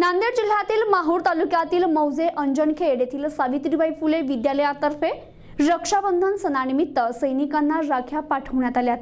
नांदेड जिल्ह्यातील माहूर तालुक्यातील मौजे अंजनखेड येथील सावित्रीबाई फुले विद्यालयातर्फे रक्षाबंधन सणानिमित्त सैनिकांना राख्या पाठवण्यात आल्यात.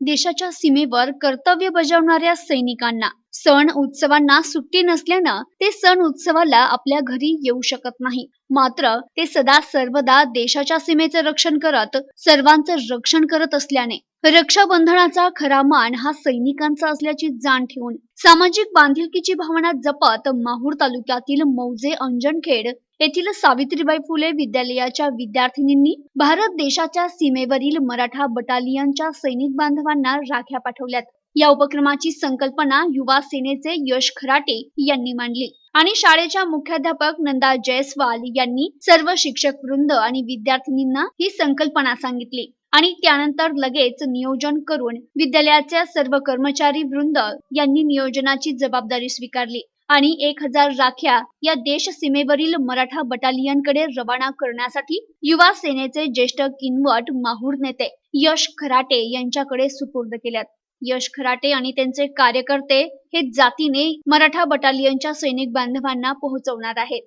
देशाच्या सीमेवर कर्तव्य बजावणाऱ्या सैनिकांना सण उत्सवांना सुट्टी नसल्यानं ते सण उत्सवाला आपल्या घरी येऊ शकत नाही. मात्र ते सदा सर्वदा देशाच्या सीमेचं रक्षण करत सर्वांचं रक्षण करत असल्याने रक्षाबंधनाचा खरा मान हा सैनिकांचा असल्याची जाण ठेवून सामाजिक बांधिलकीची भावना जपत माहूर तालुक्यातील मौजे अंजनखेड येथील सावित्रीबाई फुले विद्यालयाच्या विद्यार्थिनींनी भारत देशाच्या सीमेवरील मराठा बटालियनच्या सैनिक बांधवांना राख्या पाठवल्यात. या उपक्रमाची संकल्पना युवा सेनेचे यश खराटे यांनी मांडली. आणि शाळेच्या मुख्याध्यापक नंदा जयस्वाल यांनी सर्व शिक्षक वृंद आणि विद्यार्थिनींना ही संकल्पना सांगितली. आणि त्यानंतर लगेच नियोजन करून विद्यालयाच्या सर्व कर्मचारी वृंद यांनी नियोजनाची जबाबदारी स्वीकारली. आणि एक हजार राख्या या देश सीमेवरील मराठा बटालियनकडे रवाना करण्यासाठी युवा सेनेचे ज्येष्ठ किनवट माहूर नेते यश खराटे यांच्याकडे सुपूर्द केल्यात. यश खराटे आणि त्यांचे कार्यकर्ते हे जातीने मराठा बटालियनच्या सैनिक बांधवांना पोहोचवणार आहेत.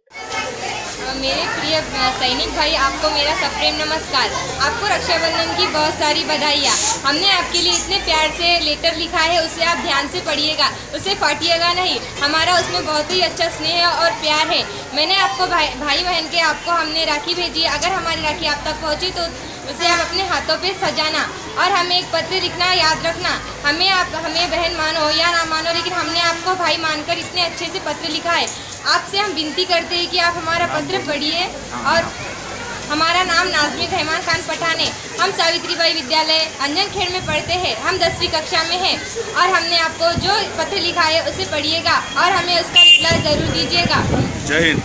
मेरे प्रिय सैनिक भाई आपको मेरा सप्रेम नमस्कार. आपको रक्षाबंधन की बहुत सारी बधाइयाँ. हमने आपके लिए इतने प्यार से लेटर लिखा है उसे आप ध्यान से पढ़िएगा उसे फाटिएगा नहीं. हमारा उसमें बहुत ही अच्छा स्नेह और प्यार है. मैंने आपको भाई भाई बहन के आपको हमने राखी भेजी अगर हमारी राखी आप तक पहुँची तो उसे आप अपने हाथों पे सजाना और हमें एक पत्र लिखना याद रखना। हमें आप हमें बहन मानो या ना मानो लेकिन हमने आपको भाई मानकर इतने अच्छे से पत्र लिखा है। आपसे हम विनती करते हैं कि आप हमारा पत्र पढ़िए और हमारा नाम नाजमिन रहमान खान पठान। है हम सावित्रीबाई विद्यालय अंजनखेड़ में पढ़ते हैं। हम दसवीं कक्षा में हैं और हमने आपको जो पत्र लिखा है उसे पढ़िएगा और हमें उसका रिप्लाई ज़रूर दीजिएगा। जय हिंद।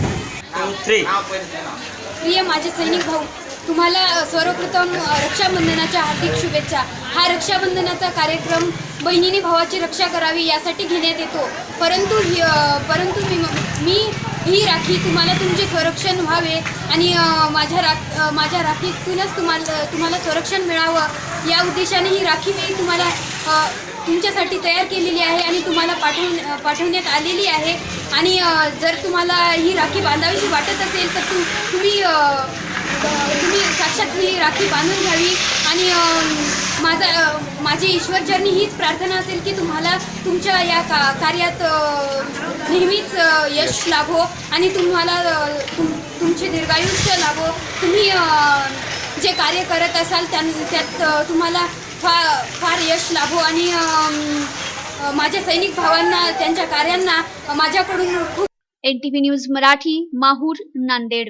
प्रिय माझे सैनिक भाऊ तुम्हाला सर्वप्रथम रक्षाबंधनाच्या हार्दिक शुभेच्छा. हा रक्षाबंधनाचा कार्यक्रम बहिणीने भावाची रक्षा करावी यासाठी घेण्यात येतो. परंतु ही परंतु मी मी ही राखी तुम्हाला तुमचे संरक्षण व्हावे आणि माझ्या राख माझ्या राखीतूनच तुम्हाला तुम्हाला संरक्षण मिळावं. या उद्देशाने ही राखी मी तुम्हाला तुमच्यासाठी तयार केलेली आहे आणि तुम्हाला पाठव पाठवण्यात आलेली आहे. आणि जर तुम्हाला ही राखी बांधावीशी वाटत असेल तर तु तुम्ही तुम्ही साक्षात ही राखी बांधून घ्यावी आणि माझा माझी ईश्वरचरणी हीच प्रार्थना असेल की तुम्हाला तुमच्या या का कार्यात नेहमीच यश लाभो आणि तुम्हाला तुम तुमचे दीर्घायुष्य लाभो. तुम्ही जे कार्य करत असाल त्यां त्यात तुम्हाला फार फार यश लाभो आणि माझ्या सैनिक भावांना त्यांच्या कार्यांना माझ्याकडून खूप N T V news Marathi Mahur Nanded.